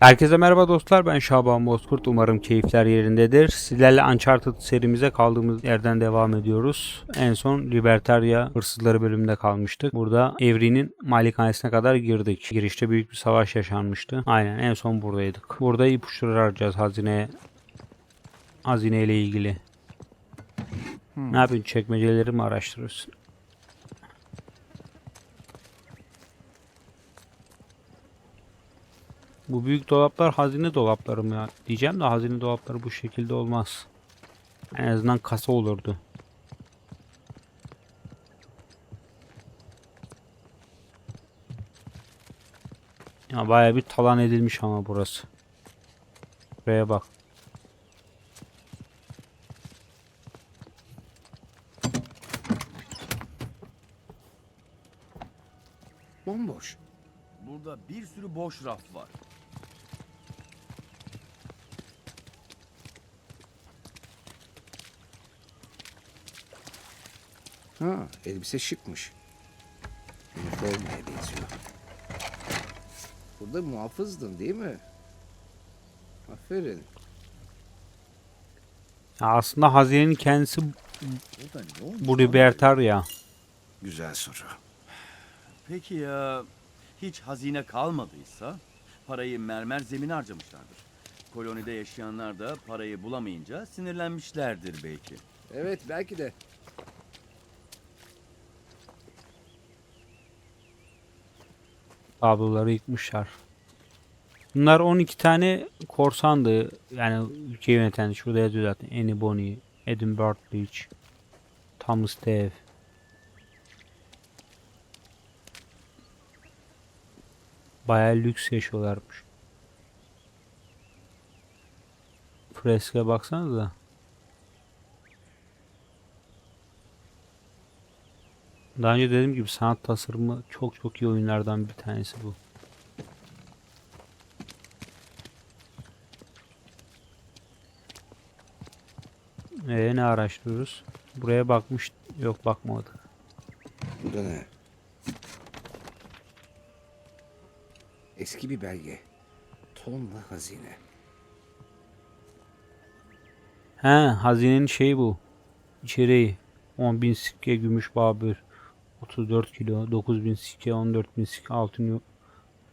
Herkese merhaba dostlar ben Şaban Bozkurt umarım keyifler yerindedir. Sizlerle Uncharted serimize kaldığımız yerden devam ediyoruz. En son Libertaria hırsızları bölümünde kalmıştık. Burada Evri'nin malikanesine kadar girdik. Girişte büyük bir savaş yaşanmıştı. Aynen en son buradaydık. Burada ipuçları arayacağız hazineye. Hazineyle ilgili. Ne yapıyorsun çekmeceleri mi araştırıyorsun? Bu büyük dolaplar hazine dolapları mı ya? Diyeceğim de hazine dolapları bu şekilde olmaz. En azından kasa olurdu. Ya baya bir talan edilmiş ama burası. Buraya bak. Bomboş. Burada bir sürü boş raf var. Ha, elbise şıkmış. Üniformaya benziyor. Burada muhafızdın değil mi? Aferin. Ya aslında hazinenin kendisi Burada ne olmuş? bu lan? Libertaria. Güzel soru. Peki ya hiç hazine kalmadıysa parayı mermer zemine harcamışlardır. Kolonide yaşayanlar da parayı bulamayınca sinirlenmişlerdir belki. Evet belki de. Tabloları yıkmışlar. Bunlar 12 tane korsandı. Yani ülkeyi yöneten şurada yazıyor zaten. Annie Bonny, Edinburgh Beach, Thomas Tev. Bayağı lüks yaşıyorlarmış. Freske baksanıza. Daha önce dediğim gibi sanat tasarımı çok çok iyi oyunlardan bir tanesi bu. Ee, ne araştırıyoruz? Buraya bakmış yok bakmadık. Bu da ne? Eski bir belge. Tonla hazine. He hazinenin şeyi bu. İçeriği 10.000 sikke gümüş babür 34 kilo 9.000 sikke 14.000 sikke altın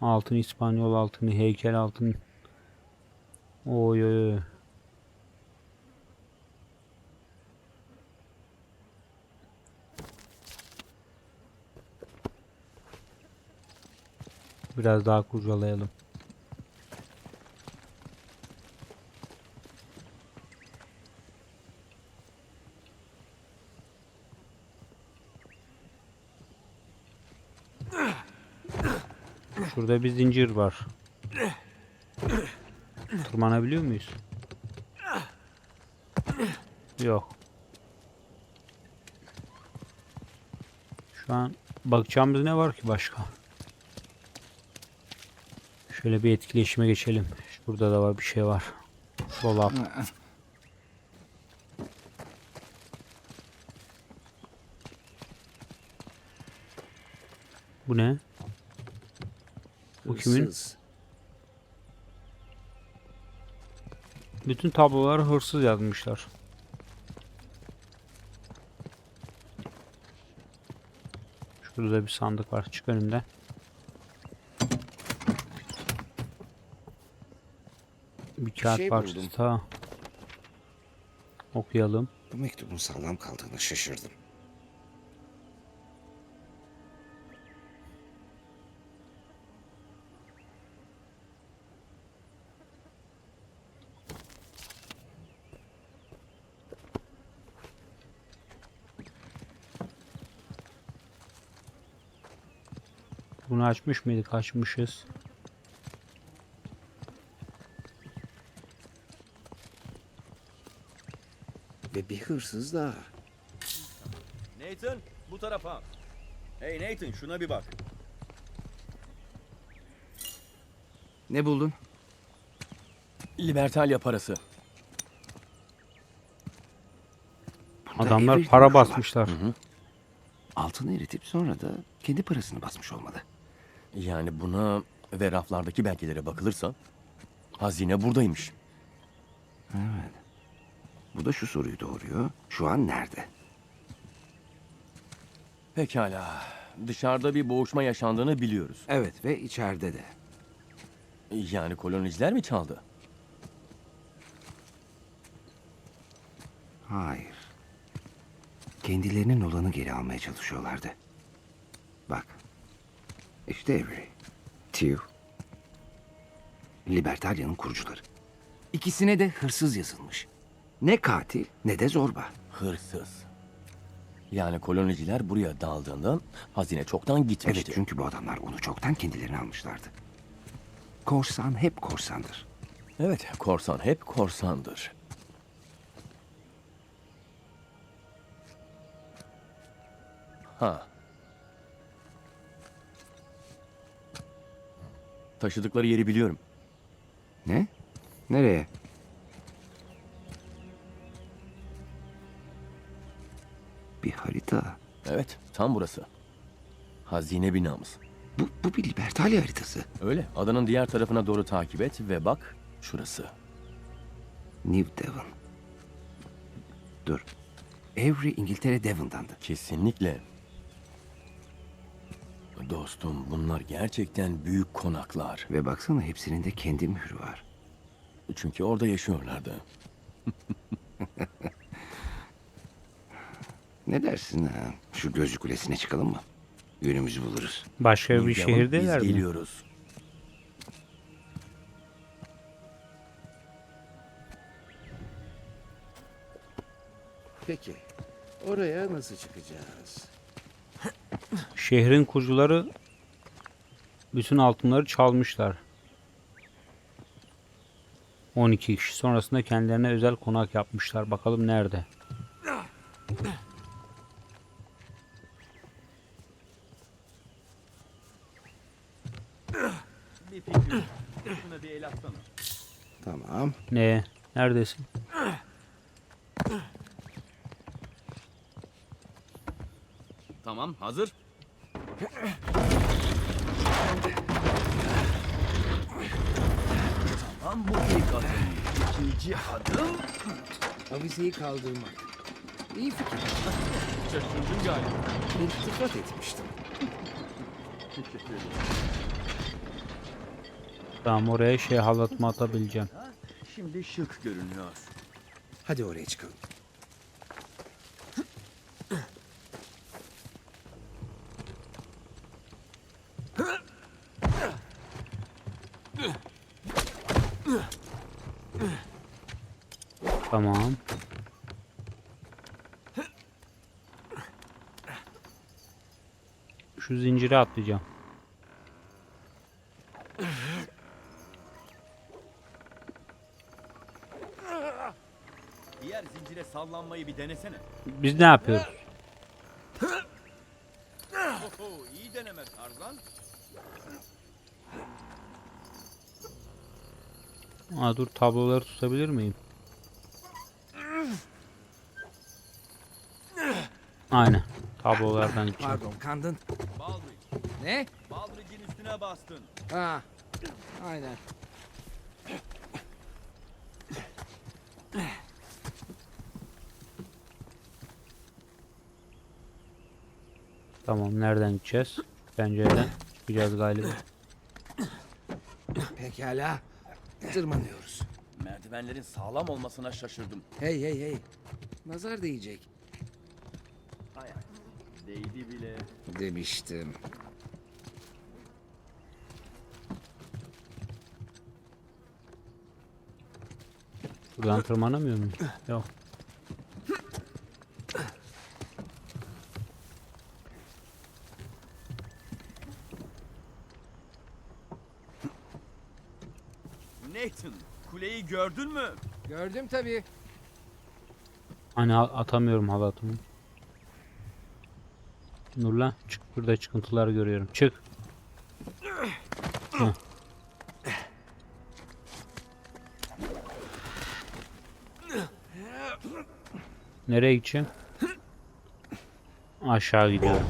altın İspanyol altını heykel altın oy oy oy. Biraz daha kurcalayalım. Şurada bir zincir var. Tırmanabiliyor muyuz? Yok. Şu an bakacağımız ne var ki başka? Şöyle bir etkileşime geçelim. Burada da var bir şey var. Dolap. Bu ne? Bu kimin? Bütün tabloları hırsız yazmışlar. Şurada bir sandık var. Çık önümden. Bir kağıt şey parçası buldum. Okuyalım. Bu mektubun sağlam kaldığını şaşırdım. Bunu açmış mıydık? Açmışız. Ve bir hırsız daha. Nathan bu tarafa. Hey Nathan şuna bir bak. Ne buldun? Libertalia parası. Adamlar para basmışlar. Altını eritip sonra da kendi parasını basmış olmalı. Yani buna ve raflardaki belgelere bakılırsa Hazine buradaymış. Bu da şu soruyu doğuruyor. Şu an nerede? Pekala. Dışarıda bir boğuşma yaşandığını biliyoruz. Evet ve içeride de. Yani koloniciler mi çaldı? Hayır. Kendilerinin olanı geri almaya çalışıyorlardı. Bak. İşte Avery. Tew. Libertalia'nın kurucuları. İkisine de hırsız yazılmış. Ne katil ne de zorba. Hırsız. Yani koloniciler buraya daldığında hazine çoktan gitmişti. Evet çünkü bu adamlar onu çoktan kendilerine almışlardı. Korsan hep korsandır. Evet, korsan hep korsandır. Ha. Taşıdıkları yeri biliyorum. Ne? Nereye? Bir harita. Evet, tam burası. Hazine binamız. Bu, bu bir Libertalia haritası. Öyle, adanın diğer tarafına doğru takip et ve bak şurası. New Devon. Dur. Avery İngiltere Devon'dandı. Kesinlikle. Dostum, bunlar gerçekten büyük konaklar. Ve baksana hepsinin de kendi mührü var. Çünkü orada yaşıyorlardı. Ne dersin ha? Şu gözcü kulesine çıkalım mı? Yönümüzü buluruz. Başka bir Devon, şehirdeler biz mi? geliyoruz. Peki. Oraya nasıl çıkacağız? Şehrin kurucuları bütün altınları çalmışlar. 12 kişi sonrasında kendilerine özel konak yapmışlar. Bakalım nerede? Tamam. Ne? Neredesin? Tamam, hazır. Tamam, bu ilk adım. İkinci adım. Avizeyi kaldırmak. İyi fikir. Şaşırdın galiba. İltifat etmiştim. Tamam oraya şey halatma atabileceğim. Şimdi şık görünüyor. Hadi oraya çıkalım. Tamam. Şu zincire atlayacağım. Diğer zincire sallanmayı bir denesene. Biz ne yapıyoruz? Oho, iyi deneme Tarzan. Aa, dur tabloları tutabilir miyim? Aynen. Tablolardan gideceğim. Pardon kandın. Baldric, Ne? Baldric'in üstüne bastın. Ha. Aynen. Tamam nereden gideceğiz? Pencereden çıkacağız galiba. Pekala. Tırmanıyoruz. Merdivenlerin sağlam olmasına şaşırdım. Hey hey hey. Nazar değecek. Değdi bile. Demiştim. Buradan tırmanamıyor muyum? Yok. Nathan, kuleyi gördün mü? Gördüm tabii. Hani atamıyorum halatımı. Nurlan çık burada çıkıntılar görüyorum. Çık. Nereye gideceğim? Aşağı gidiyorum.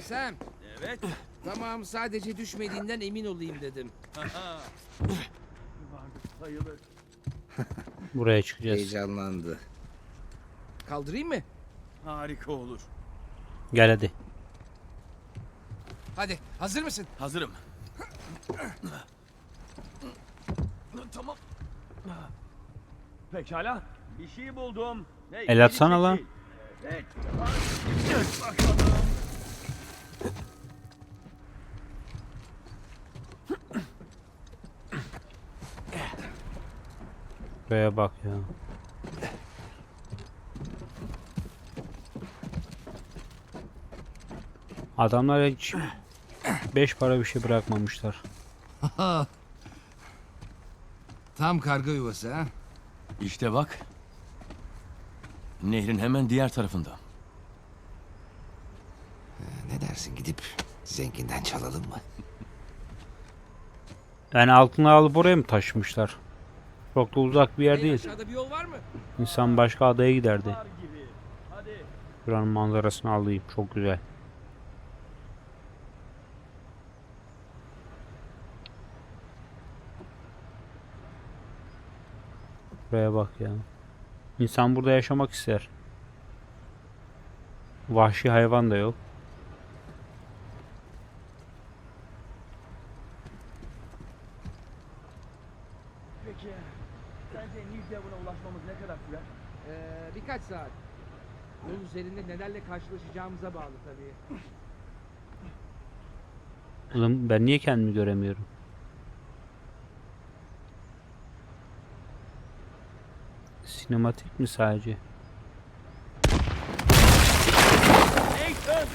Hey Sam. Evet. Tamam sadece düşmediğinden emin olayım dedim. Sayılır. Buraya çıkacağız. Heyecanlandı. Kaldırayım mı? Harika olur. Gel hadi. Hadi hazır mısın? Hazırım. tamam. Pekala. Bir şey buldum. Hey, El atsana lan. Evet. Bakalım. Buraya bak ya. Adamlar hiç beş para bir şey bırakmamışlar. Tam karga yuvası ha. İşte bak. Nehrin hemen diğer tarafında. Ne dersin gidip zenginden çalalım mı? Yani altını alıp oraya mı taşımışlar? Çok da uzak bir yer değil. aşağıda bir yol var mı? İnsan başka adaya giderdi. Buranın manzarasını alayım. Çok güzel. Buraya bak ya. İnsan burada yaşamak ister. Vahşi hayvan da yok. Peki. Sence New Devon'a ulaşmamız ne kadar sürer? Ee, birkaç saat. Yol üzerinde nelerle karşılaşacağımıza bağlı tabii. Oğlum ben niye kendimi göremiyorum? Sinematik mi sadece?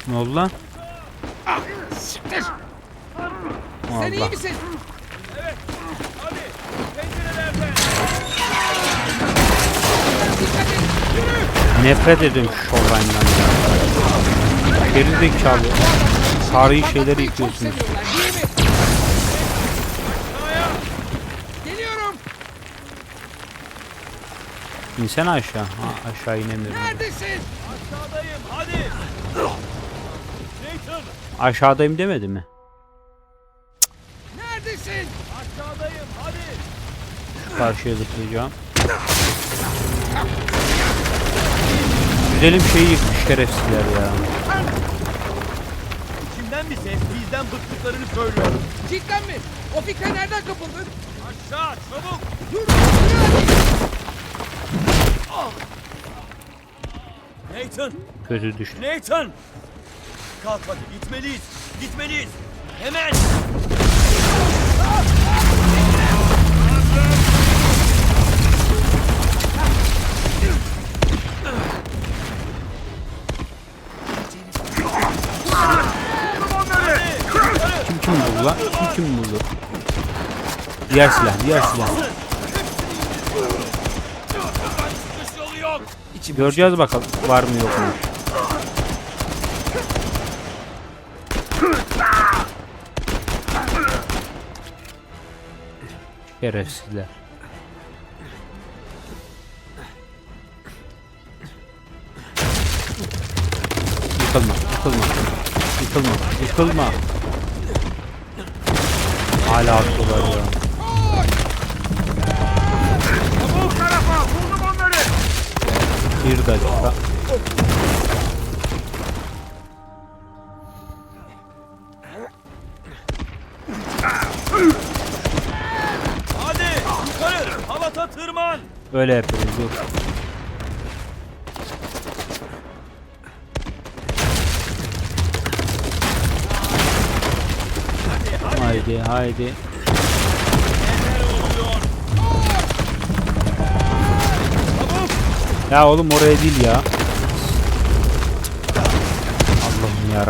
Ne oldu lan? Siktir! Sen Allah. iyi misin? Evet. Hadi. Pencerelerden. Dikkat et! Yürü! Nefret ediyorum şu Showline'dan ya. Geri zekalı. Tarihi şeyleri yıkıyorsunuz. İnsene aşağı. Ha, aşağı inemiyorum. Neredesin? Aşağıdayım. Hadi. Nathan. Aşağıdayım demedi mi? Neredesin? Aşağıdayım. Hadi. Karşıya zıplayacağım. Güzelim şeyi yıkmış şerefsizler ya. İçimden bir ses bizden bıktıklarını söylüyor. Cidden mi? O fikre nereden kapıldın? Aşağı çabuk. Dur! Nathan. Kötü düştü. Nathan. Kalk hadi gitmeliyiz. Gitmeliyiz. Hemen. Lan? Kim kim? Diğer silah, diğer silah. Göreceğiz bakalım var mı yok mu. Şerefsizler. Yıkılma, yıkılma. Yıkılma, yıkılma. Hala atıyorlar ya. Bu tarafa. Buldum onları. Bir dakika. Hadi. Yukarı. Havata tırman. Öyle yapıyoruz. Dur. Haydi. Ya oğlum oraya değil ya. Allah'ım ya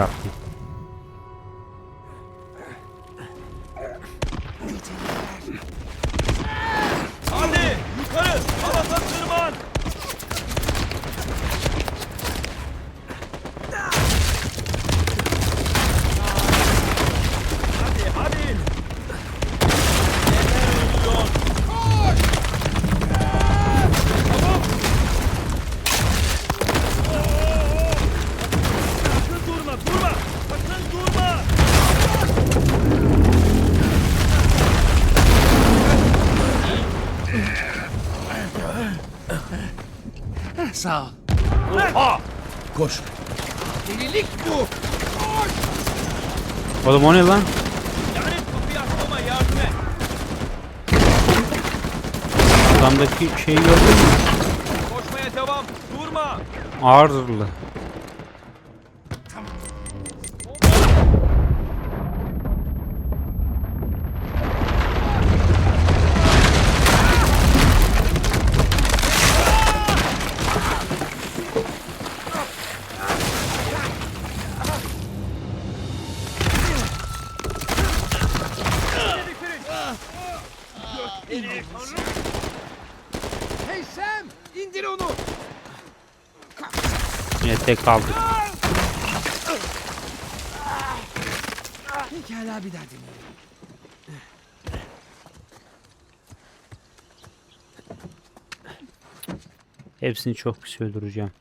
Oğlum o ne lan? Lanet kapıyı açmama yardım et. Adamdaki şeyi gördün mü? Koşmaya devam. Durma. Ağır zırhlı. Tek kaldık. Pekala bir deneyelim. Hepsini çok pis öldüreceğim.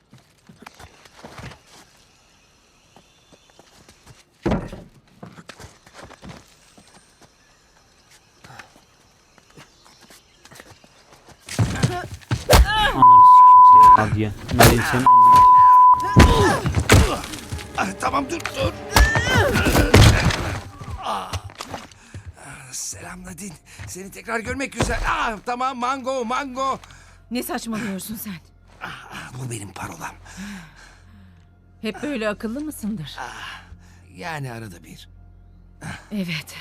Ananı sikeyim seni. Nadia senin ananı. Ah, tamam dur dur. Ah. Selam Nadine. Seni tekrar görmek güzel. Ah, tamam mango mango. Ne saçmalıyorsun sen? Ah, bu benim parolam. Hep böyle akıllı mısındır? Yani arada bir. Evet.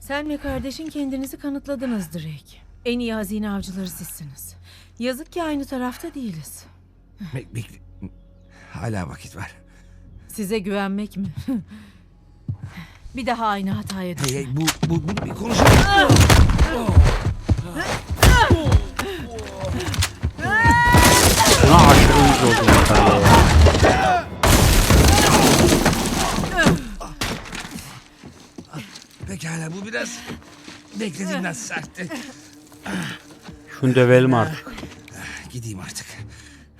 Sen ve kardeşin kendinizi kanıtladınız Drake. En iyi hazine avcıları sizsiniz. Yazık ki aynı tarafta değiliz. Bek, bekle. Hala vakit var. Size güvenmek mi? Bir daha aynı hataya Hey, düşme. hey bu, bu, bu bir konuşalım. Buna aşırı yüz oldum. Pekala bu biraz beklediğimden sertti. Şunu dövelim artık. Gideyim artık.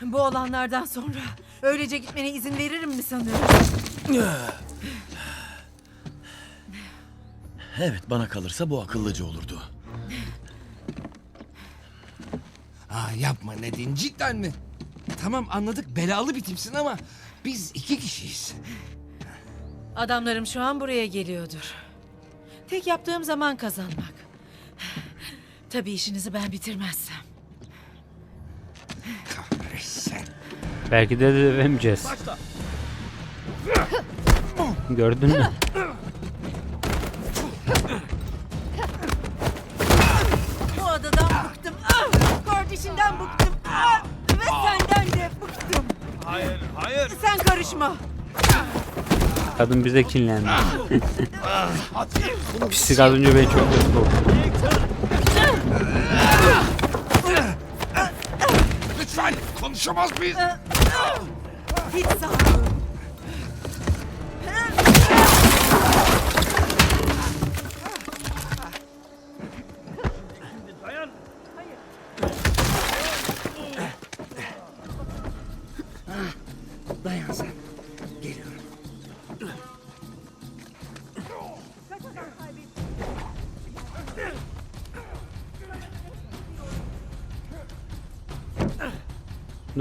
Bu olanlardan sonra öylece gitmene izin veririm mi sanıyorsun? Evet bana kalırsa bu akıllıca olurdu. Aa, yapma Nadine cidden mi? Tamam anladık belalı bir tipsin ama biz iki kişiyiz. Adamlarım şu an buraya geliyordur. Tek yaptığım zaman kazanmak. Tabii işinizi ben bitirmezsem. Belki de dövemeyeceğiz. Gördün mü? Bu adadan bıktım. Ah! Kardeşinden bıktım. Ah! Ve senden de bıktım. Hayır, hayır. Sen karışma. Kadın bize kinlendi. Pislik az önce beni çok kötü korkuttu. Lütfen konuşamaz mıyız? Hiç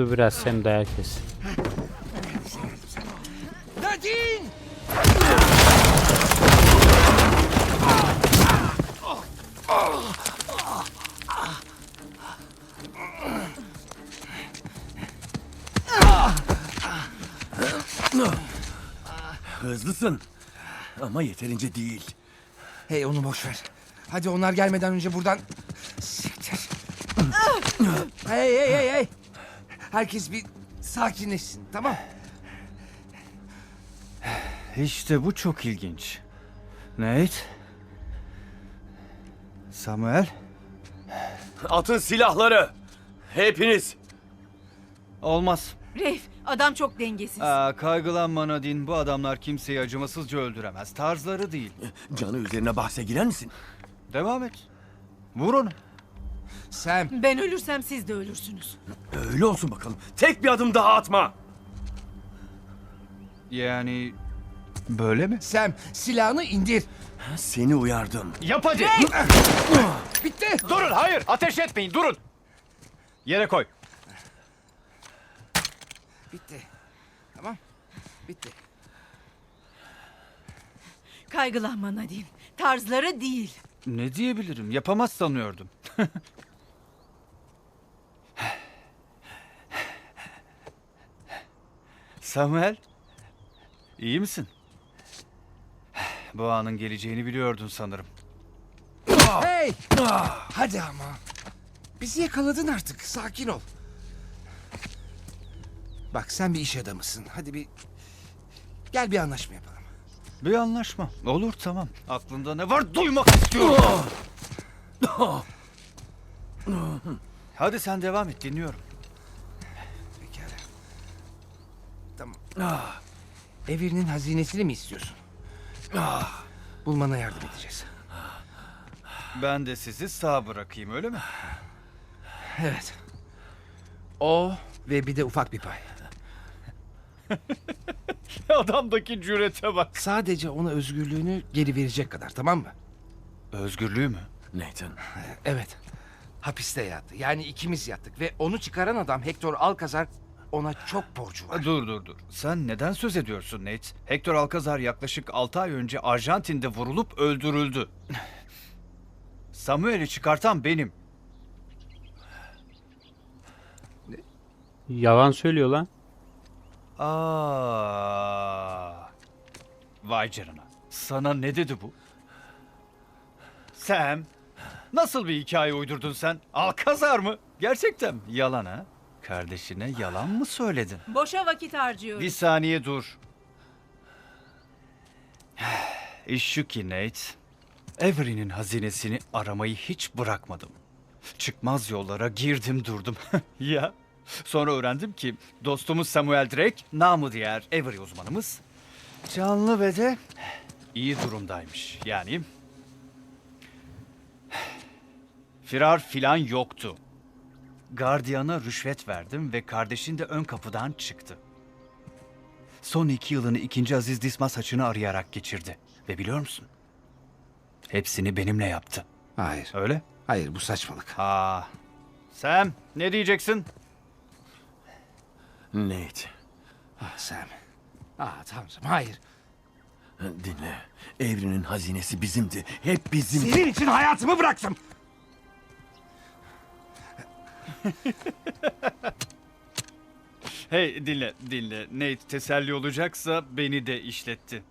Dur biraz Sam dayak kes. Hızlısın. Ama yeterince değil. Hey onu boş ver. Hadi onlar gelmeden önce buradan... Siktir. hey hey hey hey. Herkes bir sakinleşsin tamam? İşte bu çok ilginç. Nate? Samuel? Atın silahları. Hepiniz. Olmaz. Reif, adam çok dengesiz. Aa, kaygılanma Nadine. Bu adamlar kimseyi acımasızca öldüremez. Tarzları değil. Canı üzerine bahse girer misin? Devam et. Vur onu. Sam. Ben ölürsem siz de ölürsünüz. Öyle olsun bakalım. Tek bir adım daha atma. Yani... Böyle mi? Sam silahını indir. Seni uyardım. Yap hadi. Bitti. Durun hayır ateş etmeyin durun. Yere koy. Bitti. Tamam. Bitti. Kaygılanma Nadine. Tarzları değil. Ne diyebilirim? Yapamaz sanıyordum. Samuel, iyi misin? Bu anın geleceğini biliyordun sanırım. Hey! Hadi ama. Bizi yakaladın artık. Sakin ol. Bak sen bir iş adamısın. Hadi bir... Gel bir anlaşma yapalım. Bir anlaşma. Olur tamam. Aklında ne var duymak istiyorum. Hadi sen devam et dinliyorum. Pekala. Tamam. Ah. Evinin hazinesini mi istiyorsun? Ah. Bulmana yardım edeceğiz. Ben de sizi sağ bırakayım öyle mi? Evet. O ve bir de ufak bir pay. Adamdaki cürete bak. Sadece ona özgürlüğünü geri verecek kadar tamam mı? Özgürlüğü mü? Nathan. Evet. Hapiste yattı. Yani ikimiz yattık ve onu çıkaran adam Hector Alcazar ona çok borcu var. Dur dur dur. Sen neden söz ediyorsun Nate? Hector Alcazar yaklaşık 6 ay önce Arjantin'de vurulup öldürüldü. Samuel'i çıkartan benim. Yalan söylüyor lan. Aa. Vay canına. Sana ne dedi bu? Sam, nasıl bir hikaye uydurdun sen? Alkazar mı? Gerçekten mi? Yalan ha? Kardeşine yalan mı söyledin? Boşa vakit harcıyoruz. Bir saniye dur. İş şu ki Nate, Avery'nin hazinesini aramayı hiç bırakmadım. Çıkmaz yollara girdim durdum. ya. Sonra öğrendim ki dostumuz Samuel Drake, namı diğer Avery uzmanımız, canlı ve de iyi durumdaymış. Yani firar filan yoktu. Gardiyana rüşvet verdim ve kardeşin de ön kapıdan çıktı. Son iki yılını ikinci Aziz Dismas haçını arayarak geçirdi. Ve biliyor musun? Hepsini benimle yaptı. Hayır. Öyle? Hayır bu saçmalık. Ha. Sam ne diyeceksin? Nate. Ah Sam. Ah Tanrım hayır. Dinle. Evrenin hazinesi bizimdi. Hep bizim. Senin için hayatımı bıraktım. Hey dinle dinle. Nate teselli olacaksa beni de işletti.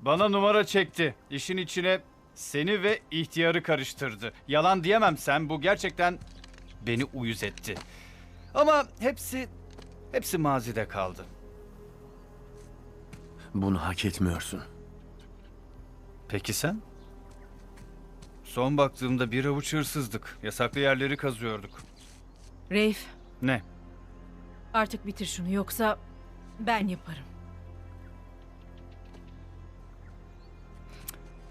Bana numara çekti. İşin içine seni ve ihtiyarı karıştırdı. Yalan diyemem sen bu gerçekten beni uyuz etti. Ama hepsi hepsi mazide kaldı. Bunu hak etmiyorsun. Peki sen? Son baktığımda bir avuç hırsızdık. Yasaklı yerleri kazıyorduk. Reif, Ne? artık bitir şunu yoksa ben yaparım.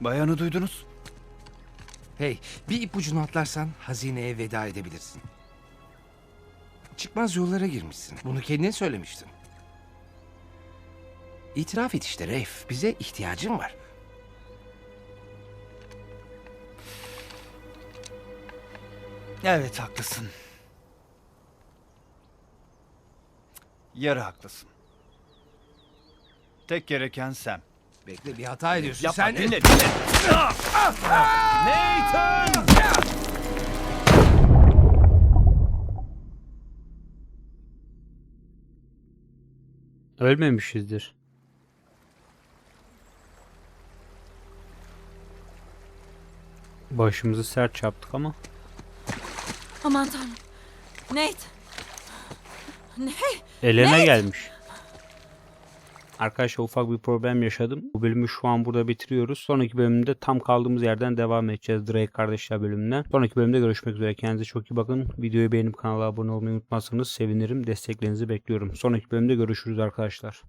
Bayanı duydunuz. Hey bir ipucunu atlarsan hazineye veda edebilirsin. Çıkmaz yollara girmişsin. Bunu kendin söylemiştin. İtiraf et işte Reif. Bize ihtiyacın var. Evet haklısın. Yarı haklısın. Tek gereken sen. Bekle bir hata ediyorsun. Yapma Sen dinle dinle. Nathan! Ölmemişizdir. Başımızı sert çarptık ama. Aman tanrım. Nate. Ne? Elena gelmiş. Arkadaşlar ufak bir problem yaşadım. Bu bölümü şu an burada bitiriyoruz. Sonraki bölümde tam kaldığımız yerden devam edeceğiz Drake kardeşler bölümünden. Sonraki bölümde görüşmek üzere. Kendinize çok iyi bakın. Videoyu beğenip kanala abone olmayı unutmazsanız sevinirim. Desteklerinizi bekliyorum. Sonraki bölümde görüşürüz arkadaşlar.